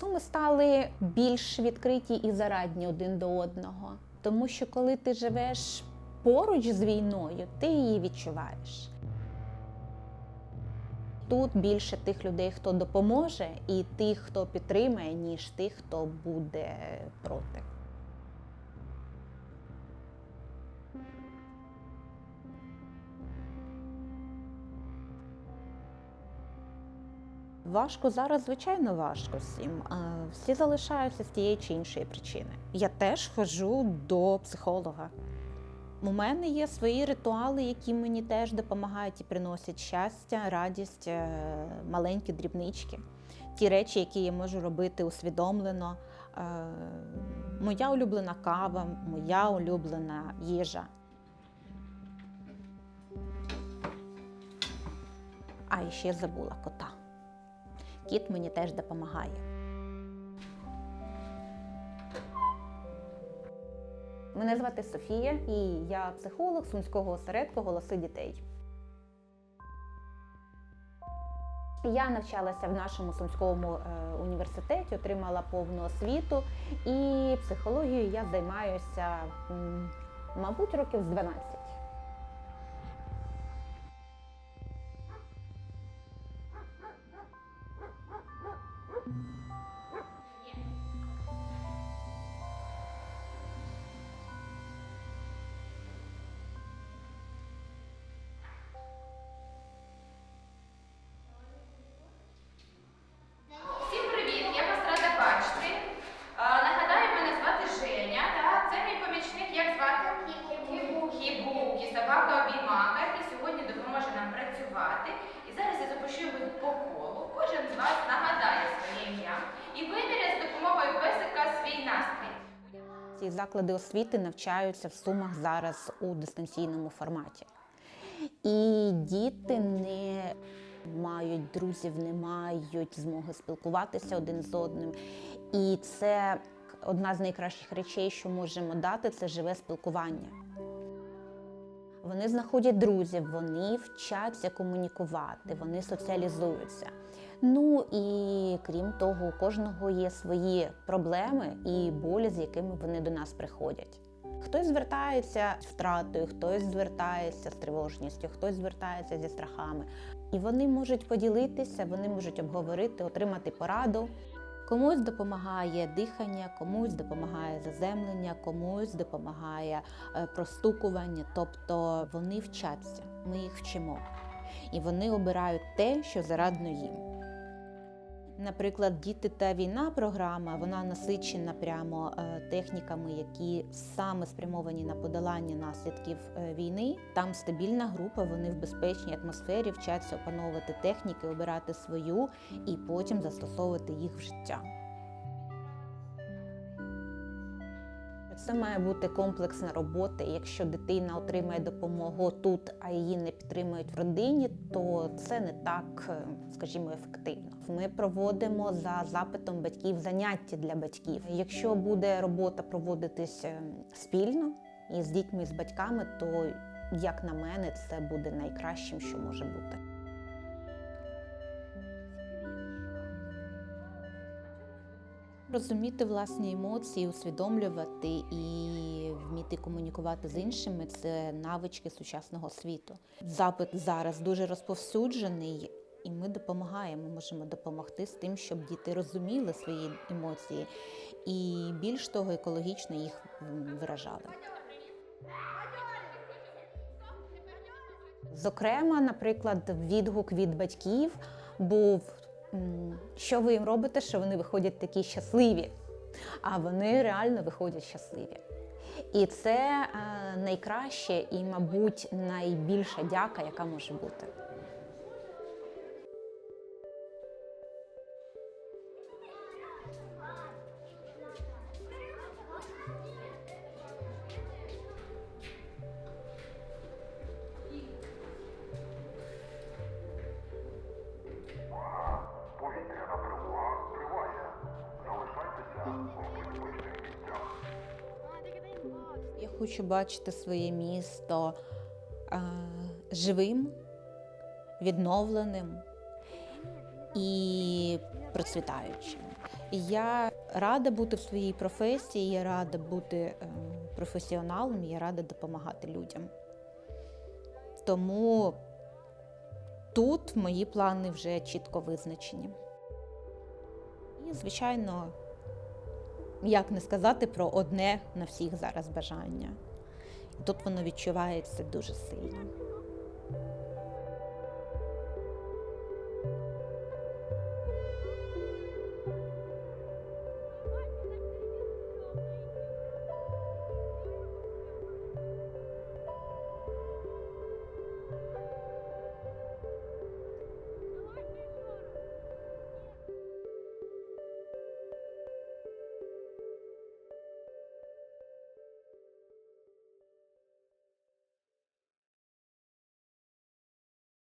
Суми стали більш відкриті і зарадні один до одного. Тому що коли ти живеш поруч з війною, ти її відчуваєш. Тут більше тих людей, хто допоможе, і тих, хто підтримає, ніж тих, хто буде проти. Важко зараз, звичайно, важко всім. Всі залишаються з тієї чи іншої причини. Я теж ходжу до психолога. У мене є свої ритуали, які мені теж допомагають і приносять щастя, радість, е, маленькі дрібнички. Ті речі, які я можу робити усвідомлено. Е, Моя улюблена кава, моя улюблена їжа. А ще забула кота. Кіт мені теж допомагає. Мене звати Софія, і я психолог Сумського осередку голоси дітей. Я навчалася в нашому сумському е, університеті, отримала повну освіту, і психологією я займаюся, мабуть, років з 12. Вас нагадає своє ім'я і виміряє з допомогою песика свій настрій. Ці заклади освіти навчаються в Сумах зараз у дистанційному форматі. І діти не мають друзів, не мають змоги спілкуватися один з одним. І це одна з найкращих речей, що можемо дати, це живе спілкування. Вони знаходять друзів, вони вчаться комунікувати, вони соціалізуються. Ну і крім того, у кожного є свої проблеми і болі, з якими вони до нас приходять. Хтось звертається з втратою, хтось звертається з тривожністю, хтось звертається зі страхами. І вони можуть поділитися, вони можуть обговорити, отримати пораду. Комусь допомагає дихання, комусь допомагає заземлення, комусь допомагає е, простукування. Тобто вони вчаться, ми їх вчимо. І вони обирають те, що зарадно їм. Наприклад, діти та війна програма вона насичена прямо е, техніками, які саме спрямовані на подолання наслідків е, війни. Там стабільна група, вони в безпечній атмосфері вчаться опановувати техніки, обирати свою і потім застосовувати їх в життя. Це має бути комплексна робота. Якщо дитина отримає допомогу тут, а її не підтримують в родині, то це не так, е, скажімо, ефективно. Ми проводимо за запитом батьків заняття для батьків. Якщо буде робота проводитись е, спільно і з дітьми, і з батьками, то як на мене, це буде найкращим, що може бути. Розуміти власні емоції, усвідомлювати і вміти комунікувати з іншими це навички сучасного світу. Запит зараз дуже розповсюджений, і ми допомагаємо, можемо допомогти з тим, щоб діти розуміли свої емоції і більш того, екологічно їх виражали. Зокрема, наприклад, відгук від батьків був, що ви їм робите, що вони виходять такі щасливі, а вони реально виходять щасливі. І це е, найкраще і, мабуть, найбільша дяка, яка може бути. Хочу бачити своє місто е, живим, відновленим і процвітаючим. Я рада бути в своїй професії, я рада бути е, професіоналом, я рада допомагати людям. Тому тут мої плани вже чітко визначені. І, звичайно, як не сказати про одне на всіх зараз бажання. Тут воно відчувається дуже сильно.